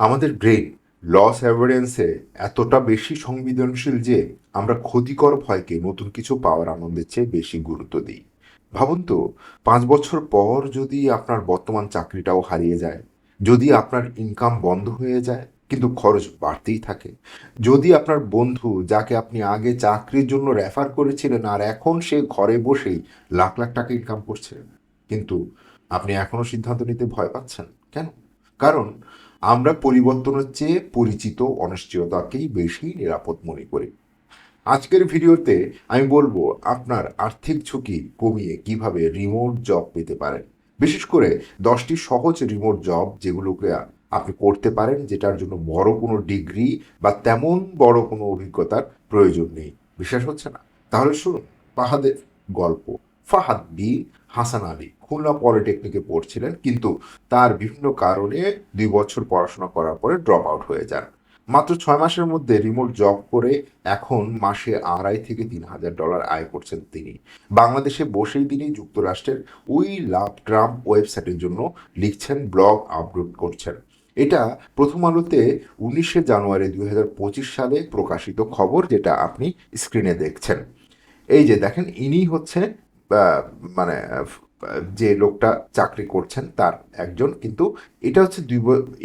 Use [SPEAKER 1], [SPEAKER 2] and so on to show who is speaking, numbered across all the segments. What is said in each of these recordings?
[SPEAKER 1] আমাদের brain loss অ্যাভারেন্সে এতটা বেশি সংবেদনশীল যে আমরা ক্ষতিকর ভয়কে নতুন কিছু পাওয়ার আনন্দের চেয়ে বেশি গুরুত্ব দিই। ভাবুন তো, পাঁচ বছর পর যদি আপনার বর্তমান চাকরিটাও হারিয়ে যায়, যদি আপনার ইনকাম বন্ধ হয়ে যায়, কিন্তু খরচ বাড়তেই থাকে, যদি আপনার বন্ধু যাকে আপনি আগে চাকরির জন্য রেফার করেছিলেন আর এখন সে ঘরে বসেই লাখ লাখ টাকা ইনকাম করছে, কিন্তু আপনি এখনও সিদ্ধান্ত নিতে ভয় পাচ্ছেন? কেন? কারণ আমরা পরিবর্তনের চেয়ে পরিচিত, অনিশ্চয়তাকেই বেশি নিরাপদ মনে করি। আজকের ভিডিওতে আমি বলব আপনার আর্থিক ঝুঁকি কমিয়ে কীভাবে রিমোট জব পেতে পারেন। বিশেষ করে দশটি সহজ রিমোট জব যেগুলোকে আপনি করতে পারেন, যেটার জন্য বড় কোনো ডিগ্রি বা তেমন বড় কোনো অভিজ্ঞতার প্রয়োজন নেই। বিশ্বাস হচ্ছে না? তাহলে শুনুন, ফাহাদের গল্প। ফাহাদ বি হাসান আলী। খুলনা পলিটেকনিকে পড়ছিলেন, কিন্তু তার বিভিন্ন কারণে দুই বছর পড়াশোনা করার পরে ড্রপ আউট হয়ে যান। মাত্র ছয় মাসের মধ্যে রিমোট জব করে এখন মাসে আড়াই থেকে তিন হাজার ডলার আয় করছেন তিনি। বাংলাদেশে বসেই তিনি যুক্তরাষ্ট্রের উই লাভ ট্রাম্প ওয়েবসাইটের জন্য লিখছেন ব্লগ আপলোড করছেন। এটা প্রথম আলোতে উনিশে জানুয়ারি দুই হাজার পঁচিশ সালে প্রকাশিত খবর যেটা আপনি স্ক্রিনে দেখছেন। এই যে দেখেন ইনি হচ্ছে মানে যে লোকটা চাকরি করছেন তার একজন। কিন্তু এটা হচ্ছে দুই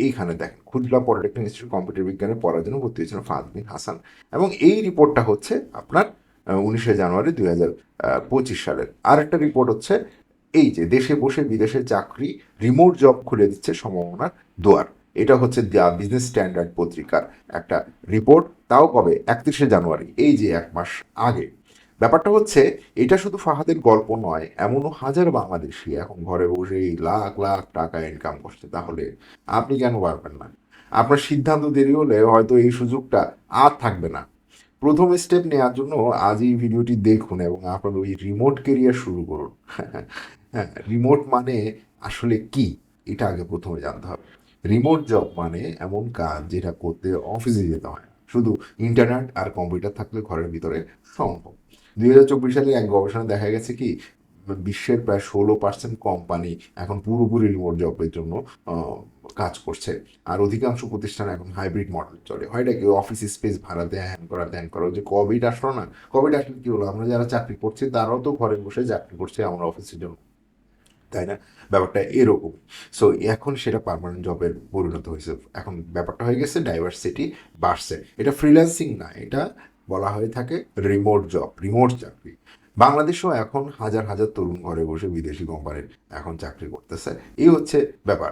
[SPEAKER 1] এইখানে দেখেন, খুলনা পলিটেকনিক ইনস্টিটিউট কম্পিউটার বিজ্ঞানে পড়ার জন্য ভর্তি হয়েছিলেন ফাহাদবিন হাসান। এবং এই রিপোর্টটা হচ্ছে আপনার উনিশে জানুয়ারি দুই হাজার পঁচিশ সালের। আর একটা রিপোর্ট হচ্ছে, এই যে দেশে বসে বিদেশে চাকরি, রিমোট জব খুলে দিচ্ছে সম্ভাবনার দোয়ার। এটা হচ্ছে দ্য বিজনেস স্ট্যান্ডার্ড পত্রিকার একটা রিপোর্ট। তাও কবে? একত্রিশে জানুয়ারি, এই যে এক মাস আগে। ব্যাপারটা হচ্ছে, এটা শুধু ফাহাদের গল্প নয়, এমনও হাজার বাংলাদেশি এখন ঘরে বসেই লাখ লাখ টাকা ইনকাম করছে। তাহলে আপনি কেন পারবেন না? আপনার সিদ্ধান্ত দেরি হলে হয়তো এই সুযোগটা আর থাকবে না। প্রথম স্টেপ নেওয়ার জন্য আজ এই ভিডিওটি দেখুন এবং আপনার ওই রিমোট কেরিয়ার শুরু করুন। হ্যাঁ রিমোট মানে আসলে কি? এটা আগে প্রথমে জানতে হবে। রিমোট জব মানে এমন কাজ যেটা করতে অফিসে যেতে হয় শুধু ইন্টারনেট আর কম্পিউটার থাকলে ঘরের ভিতরে সম্ভব। দুই হাজার চব্বিশ সালে এক গবেষণা দেখা গেছে কি, বিশ্বের প্রায় ষোলো পার্সেন্ট কোম্পানি এখন পুরোপুরি রিমোট জবের জন্য কাজ করছে। আর অধিকাংশ প্রতিষ্ঠান এখন হাইব্রিড মডেল চলে। হয় নাকি অফিস স্পেস ভাড়া দেয় হ্যান করা ত্যান করা যে কোভিড আসলো না? কোভিড আসলে কি হলো? আমরা যারা চাকরি করছি, তারাও তো ঘরে বসে চাকরি করছে আমরা অফিসের জন্য। তাই না? ব্যাপারটা এরকম। সো এখন সেটা পারমানেন্ট জবের পরিণত হয়েছে। এখন ব্যাপারটা হয়ে গেছে ডাইভার্সিটি বাড়ছে। এটা ফ্রিল্যান্সিং না, এটা বলা হয়ে থাকে রিমোট জব রিমোট চাকরি। বাংলাদেশেও এখন হাজার হাজার তরুণ ঘরে বসে বিদেশি কোম্পানির এখন চাকরি করতেছে। এই হচ্ছে ব্যাপার।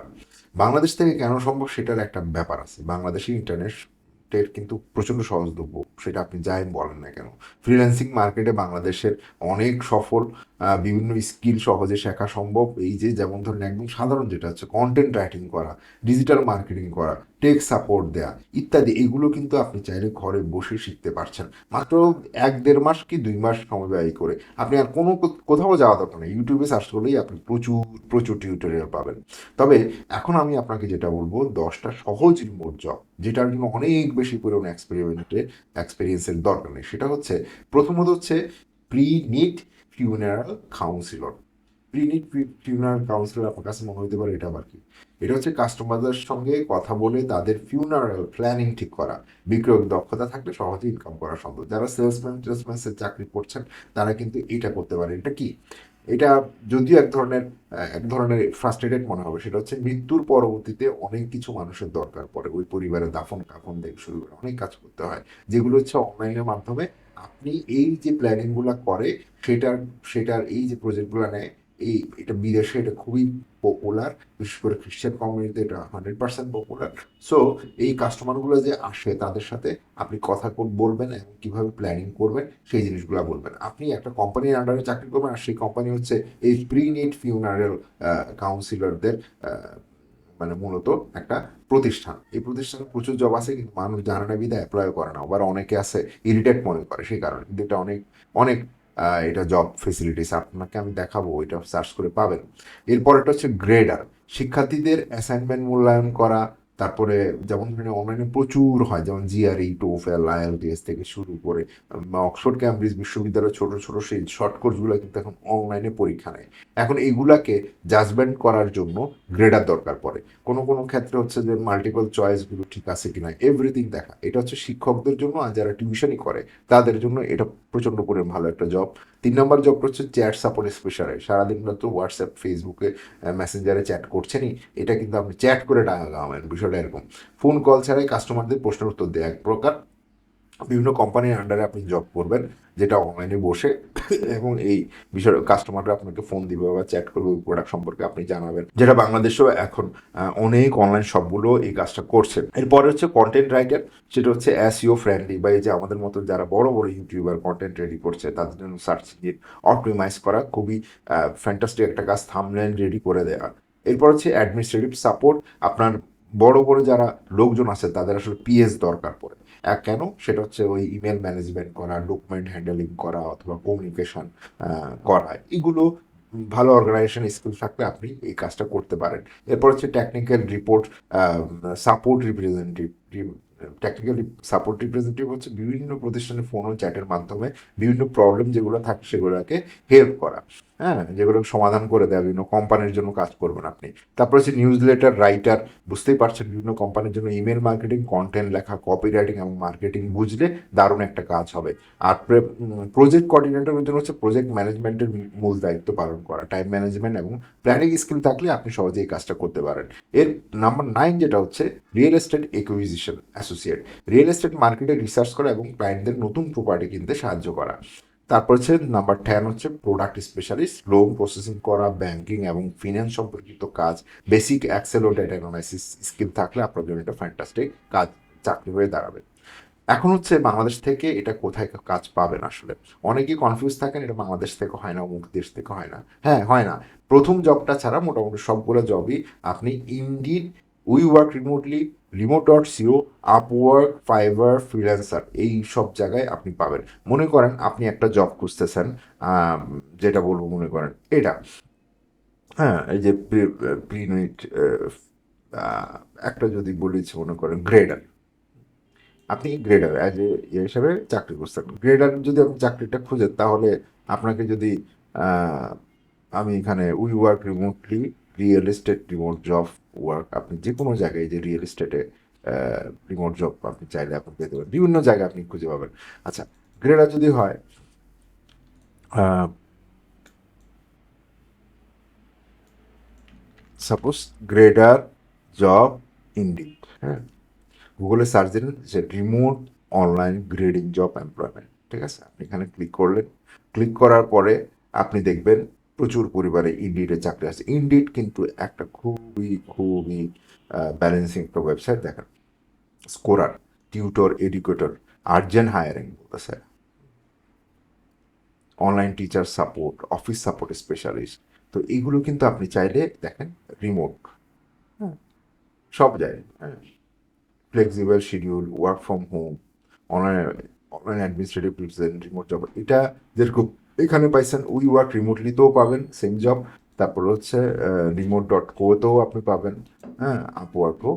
[SPEAKER 1] বাংলাদেশ থেকে কেন সম্ভব সেটার একটা ব্যাপার আছে। বাংলাদেশি ইন্টারনেটের কিন্তু প্রচণ্ড সহজলভ্য। সেটা আপনি যাই বলেন না কেন। ফ্রিল্যান্সিং মার্কেটে বাংলাদেশের অনেক সফল বিভিন্ন স্কিল সহজে শেখা সম্ভব। এই যে যেমন ধরেন একদম সাধারণ যেটা হচ্ছে কন্টেন্ট রাইটিং করা ডিজিটাল মার্কেটিং করা টেক সাপোর্ট দেয়া ইত্যাদি, এগুলো কিন্তু আপনি চাইলে ঘরে বসে শিখতে পারছেন। মাত্র এক দেড় মাস কি দুই মাস সময় ব্যয় করে আপনি আর কোনো কোথাও যাওয়া দরকার নেই। ইউটিউবে সার্চ করলেই আপনি প্রচুর প্রচুর টিউটোরিয়াল পাবেন। তবে এখন আমি আপনাকে যেটা বলব, দশটা সহজ রিমোট জব যেটার জন্য অনেক বেশি পরিমাণে এক্সপেরিমেন্টের এক্সপিরিয়েন্সের দরকার নেই। সেটা হচ্ছে প্রথমত হচ্ছে pre need funeral counsellor pre need funeral counsellor আপনার কাছে মনে হতে পারে এটা আবার কি? এটা হচ্ছে কাস্টমারদের সঙ্গে কথা বলে তাদের ফিউনারাল প্ল্যানিং ঠিক করা বিক্রয় দক্ষতা থাকলে সহজে ইনকাম করা সম্ভব। যারা সেলসম্যান টেলসম্যানের চাকরি করছেন, তারা কিন্তু এটা করতে পারে। এটা কি? এটা যদিও এক ধরনের এক ধরনের ফ্রাস্ট্রেটেড মনে হবে, সেটা হচ্ছে মৃত্যুর পরবর্তীতে অনেক কিছু মানুষের দরকার পড়ে। ওই পরিবারের দাফন কাফন থেকে শুরু করে অনেক কাজ করতে হয়, যেগুলো হচ্ছে অনলাইনের মাধ্যমে আপনি এই যে প্ল্যানিংগুলো করে, সেটার সেটার এই যে প্রজেক্টগুলো নেয়, এই এটা বিদেশে এটা খুবই পপুলার বিশেষ করে খ্রিস্টান কমিউনিটিতে এটা হান্ড্রেড পার্সেন্ট পপুলার সো এই কাস্টমারগুলো যে আসে, তাদের সাথে আপনি কথা বলবেন এবং কীভাবে প্ল্যানিং করবেন, সেই জিনিসগুলো বলবেন। আপনি একটা কোম্পানির আন্ডারে চাকরি করবেন, আর সেই কোম্পানি হচ্ছে এই প্রি নিট ফিউনারেল কাউন্সিলরদের মানে মূলত একটা প্রতিষ্ঠান। এই প্রতিষ্ঠানে প্রচুর জব আছে, কিন্তু মানুষ জানে না বিদায় অ্যাপ্লাই করে না। আবার অনেকে আছে ইরিটেট মনে করে সেই কারণে। কিন্তু এটা অনেক অনেক এটা জব ফেসিলিটিস আপনাকে আমি দেখাবো এটা সার্চ করে পাবেন। এরপর এটা হচ্ছে গ্রেডার শিক্ষার্থীদের অ্যাসাইনমেন্ট মূল্যায়ন করা তারপরে যেমন ধরেন অনলাইনে প্রচুর হয়, যেমন জিআরই টোফেল আইএলটিএস থেকে শুরু করে অক্সফোর্ড ক্যামব্রিজ বিশ্ববিদ্যালয়ের ছোট ছোট সেই শর্ট কোর্সগুলো কিন্তু এখন অনলাইনে পরীক্ষা নেয়। এখন এইগুলাকে জাজমেন্ট করার জন্য গ্রেডার দরকার পড়ে। কোনো কোনো ক্ষেত্রে হচ্ছে যে মাল্টিপল চয়েসগুলো ঠিক আছে কিনা এভরিথিং দেখা। এটা হচ্ছে শিক্ষকদের জন্য আর যারা টিউশনই করে, তাদের জন্য এটা প্রচণ্ড পরিমাণ ভালো একটা জব তিন নম্বর জব হচ্ছে চ্যাট সাপোর্ট স্পেশালে সারাদিন তো হোয়াটসঅ্যাপ ফেসবুকে মেসেঞ্জারে চ্যাট করছেনই। এটা কিন্তু আপনি চ্যাট করে টাকা কামাবেন, বিষয়টা এরকম। ফোন কল ছাড়াই কাস্টমারদের প্রশ্নের উত্তর দেয় এক প্রকার। বিভিন্ন কোম্পানির আন্ডারে আপনি জব করবেন, যেটা অনলাইনে বসে এবং এই বিষয়ে কাস্টমাররা আপনাকে ফোন দিবে বা চ্যাট করবে প্রোডাক্ট সম্পর্কে আপনি জানাবেন। যেটা বাংলাদেশেও এখন অনেক অনলাইন সবগুলো এই কাজটা করছে। এরপরে হচ্ছে কন্টেন্ট রাইটার সেটা হচ্ছে অ্যাসিও ফ্রেন্ডলি বা এই যে আমাদের মতো যারা বড় বড় ইউটিউবার কন্টেন্ট রেডি করছে, তাদের জন্য সার্চ ইঞ্জিন অপটিমাইজ করা খুবই ফ্যান্টাস্টিক একটা কাজ থামলাইন রেডি করে দেওয়া এরপর হচ্ছে অ্যাডমিনিস্ট্রেটিভ সাপোর্ট আপনার বড় বড় যারা লোকজন আছে, তাদের আসলে পিএস দরকার পড়ে। এক কেন? সেটা হচ্ছে ওই ইমেল ম্যানেজমেন্ট করা ডকুমেন্ট হ্যান্ডেলিং করা অথবা কমিউনিকেশন করা। এগুলো ভালো অর্গানাইজেশন স্কিল থাকলে আপনি এই কাজটা করতে পারেন। এরপর হচ্ছে technical report support representative technical support representative হচ্ছে বিভিন্ন প্রতিষ্ঠানে ফোন ও চ্যাটের মাধ্যমে বিভিন্ন প্রবলেম যেগুলো থাকে সেগুলোকে হেল্প করা। হ্যাঁ যেগুলো সমাধান করে দেয়, বিভিন্ন কোম্পানির জন্য কাজ করবেন আপনি। তারপর হচ্ছে নিউজ লেটার রাইটার বুঝতেই পারছেন বিভিন্ন কোম্পানির জন্য ইমেল মার্কেটিং কন্টেন্ট লেখা কপি রাইটিং এবং মার্কেটিং বুঝলে দারুণ একটা কাজ হবে। আর প্রজেক্ট কোঅর্ডিনেটরের জন্য হচ্ছে প্রজেক্ট ম্যানেজমেন্টের মূল দায়িত্ব পালন করা। টাইম ম্যানেজমেন্ট এবং প্ল্যানিং স্কিল থাকলে আপনি সহজে এই কাজটা করতে পারেন। এর নাম্বার নাইন যেটা হচ্ছে real estate acquisition associate real estate মার্কেটে রিসার্চ করা এবং ক্লায়েন্টদের নতুন প্রপার্টি কিনতে সাহায্য করা। তারপর হচ্ছে নাম্বার টেন হচ্ছে প্রোডাক্ট স্পেশালিস্ট লোন প্রসেসিং করা ব্যাংকিং এবং ফিনান্স সম্পর্কিত কাজ বেসিক অ্যাক্সেল ও ডেটা অ্যানালাইসিস স্কিল থাকলে আপনার জন্য এটা ফ্যান্টাস্টিক কাজ, চাকরি হয়ে দাঁড়াবে। এখন হচ্ছে বাংলাদেশ থেকে এটা কোথায় কাজ পাবেন আসলে? অনেকেই কনফিউজ থাকেন, এটা বাংলাদেশ থেকে হয় না, অমুক দেশ থেকে হয় না। হ্যাঁ হয় না। প্রথম জবটা ছাড়া মোটামুটি সবগুলো জবই আপনি Indeed We Work Remotely remote dot co Upwork Fiverr freelancer এই সব জায়গায় আপনি পাবেন। মনে করেন আপনি একটা জব খুঁজতেছেন যেটা বলব মনে করেন এটা। হ্যাঁ এই যে প্রিনিট একটা যদি বলেছি মনে করেন গ্রেডার আপনি গ্রেডার অ্যাজ এ ইয়ে হিসাবে চাকরি করছেন গ্রেডার যদি আপনি চাকরিটা খুঁজেন, তাহলে আপনাকে যদি আমি এখানে We Work Remotely real estate remote job work আপনি যে কোনো জায়গায় যে রিয়েল এস্টেটে রিমোট জব আপনি চাইলে আপনি পেতে পারেন। বিভিন্ন জায়গায় আপনি খুঁজে পাবেন। আচ্ছা গ্রেডার যদি হয় সাপোজ গ্রেডার জব ইন্ডিড হ্যাঁ? গুগলে সার্চ দিলেন যে remote online grading job employment ঠিক আছে? আপনি এখানে ক্লিক করলেন। ক্লিক করার পরে আপনি দেখবেন প্রচুর পরিমাণে ইন্ডিডের চাকরি আছে। ইন্ডিড কিন্তু একটা খুবই খুবই ব্যালেন্সিং একটা ওয়েবসাইট দেখেন scorer tutor educator urgent hiring বলতেছে। Online teacher support office support specialist তো এইগুলো কিন্তু আপনি চাইলে দেখেন রিমোট হ্যাঁ সব জায়গায় হ্যাঁ। Flexible schedule work from home online online administrative remote job এটা যেরকম এখানে পাইছেন উই ওয়ার্ক রিমোটলিতেও পাবেন সেম জব তারপর হচ্ছে রিমোট ডট কোতেও আপনি পাবেন। হ্যাঁ আপওয়ার্কও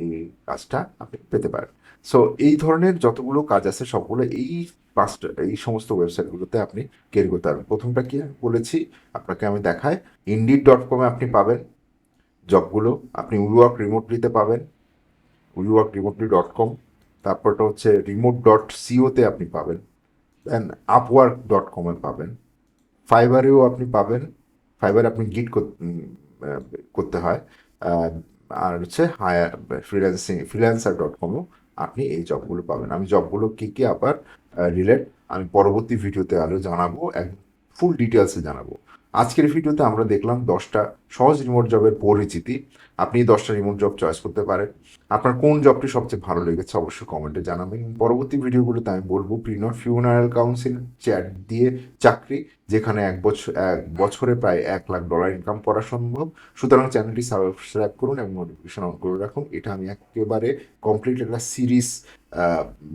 [SPEAKER 1] এই কাজটা আপনি পেতে পারেন। সো এই ধরনের যতগুলো কাজ আছে, সবগুলো এই পাঁচটা এই সমস্ত ওয়েবসাইটগুলোতে আপনি কেয়ার করতে পারবেন। প্রথমটা কি বলেছি? আপনাকে আমি দেখাই। ইন্ডিড ডট কমে আপনি পাবেন। জবগুলো আপনি উই উইওয়ার্ক রিমোটলিতে পাবেন। উইওয়ার্ক রিমোটলি ডট কম তারপরটা হচ্ছে রিমোট ডট সিওতে আপনি পাবেন। দেন আপওয়ার্ক ডট কমে পাবেন। ফাইবারেও আপনি পাবেন। ফাইবার আপনি গিট করতে হয়। আর হচ্ছে হায়ার ফ্রিল্যান্সিং ফ্রিল্যান্সার ডট কমও আপনি এই জবগুলো পাবেন। আমি জবগুলো কী কী আবার রিলেট আমি পরবর্তী ভিডিওতে আরও জানাব এক ফুল ডিটেলসে জানাব। আজকের ভিডিওতে আমরা দেখলাম দশটা সহজ রিমোট জবের পরিচিতি। আপনি দশটা রিমোট জব চয়েস করতে পারেন। আপনার কোন জবটি সবচেয়ে ভালো লেগেছে অবশ্যই কমেন্টে জানাবেন। পরবর্তী ভিডিওগুলোতে আমি বলব প্রিনট ফিউনারেল কাউন্সিল চ্যাট দিয়ে চাকরি, যেখানে এক বছর এক বছরে প্রায় এক লাখ ডলার ইনকাম করা সম্ভব। সুতরাং চ্যানেলটি সাবস্ক্রাইব করুন এবং নোটিফিকেশন অন করে রাখুন। এটা আমি একেবারে কমপ্লিট একটা সিরিজ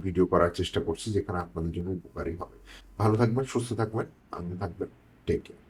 [SPEAKER 1] ভিডিও করার চেষ্টা করছি, যেখানে আপনাদের জন্য উপকারী হবে। ভালো থাকবেন, সুস্থ থাকবেন, আনন্দ থাকবেন। Take care